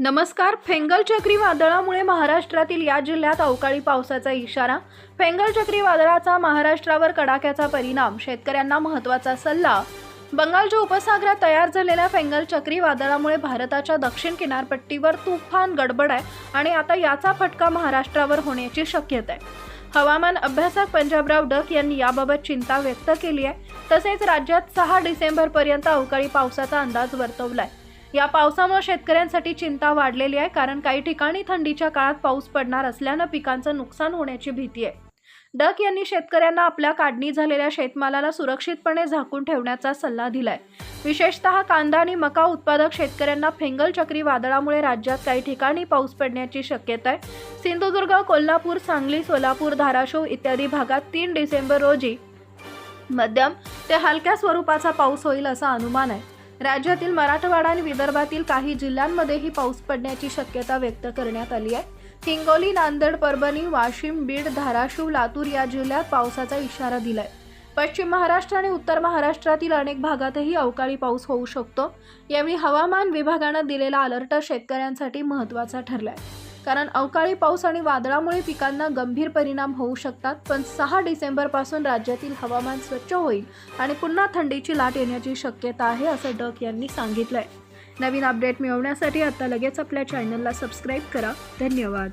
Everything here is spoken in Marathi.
नमस्कार फेंगल चक्रीवादळामुळे महाराष्ट्रातील या जिल्ह्यात अवकाळी पावसाचा इशारा. फेंगल चक्रीवादळाचा महाराष्ट्रावर कडाक्याचा परिणाम शेतकऱ्यांना महत्त्वाचा सल्ला. बंगालच्या उपसागरात तयार झालेल्या फेंगल चक्रीवादळामुळे भारताच्या दक्षिण किनारपट्टीवर तुफान गडबड आहे आणि आता याचा फटका महाराष्ट्रावर होण्याची शक्यता आहे. हवामान अभ्यासक पंजाबराव डक यांनी याबाबत चिंता व्यक्त केली आहे. तसेच राज्यात सहा डिसेंबरपर्यंत अवकाळी पावसाचा अंदाज वर्तवला आहे या पावसामुळे शेतकऱ्यांसाठी चिंता वाढलेली आहे कारण काही ठिकाणी थंडीच्या काळात पाऊस पडणार असल्यानं पिकांचं नुकसान होण्याची भीती आहे. डक यांनी शेतकऱ्यांना आपल्या काढणी झालेल्या शेतमालाला सुरक्षितपणे झाकून ठेवण्याचा सल्ला दिलाय. विशेषतः कांदा आणि मका उत्पादक शेतकऱ्यांना फेंगल चक्रीवादळामुळे राज्यात काही ठिकाणी पाऊस पडण्याची शक्यता आहे. सिंधुदुर्ग कोल्हापूर सांगली सोलापूर धाराशिव इत्यादी भागात तीन डिसेंबर रोजी मध्यम ते हलक्या स्वरूपाचा पाऊस होईल असा अनुमान आहे. राज्यातील मराठवाडा आणि विदर्भातील काही जिल्ह्यांमध्येही पाऊस पडण्याची शक्यता व्यक्त करण्यात आली आहे. हिंगोली नांदेड परभणी वाशिम बीड धाराशिव लातूर या जिल्ह्यात पावसाचा इशारा दिलाय. पश्चिम महाराष्ट्र आणि उत्तर महाराष्ट्रातील अनेक भागातही अवकाळी पाऊस होऊ शकतो. यावेळी हवामान विभागानं दिलेला अलर्ट शेतकऱ्यांसाठी महत्त्वाचा ठरलाय. कारण अवकाळी पाऊस आणि वादळामुळे पिकांना गंभीर परिणाम होऊ शकतात. पण सहा डिसेंबरपासून राज्यातील हवामान स्वच्छ होईल आणि पुन्हा थंडीची लाट येण्याची शक्यता आहे असं डक यांनी सांगितलंय. नवीन अपडेट मिळवण्यासाठी आता लगेच आपल्या चॅनलला सबस्क्राईब करा. धन्यवाद.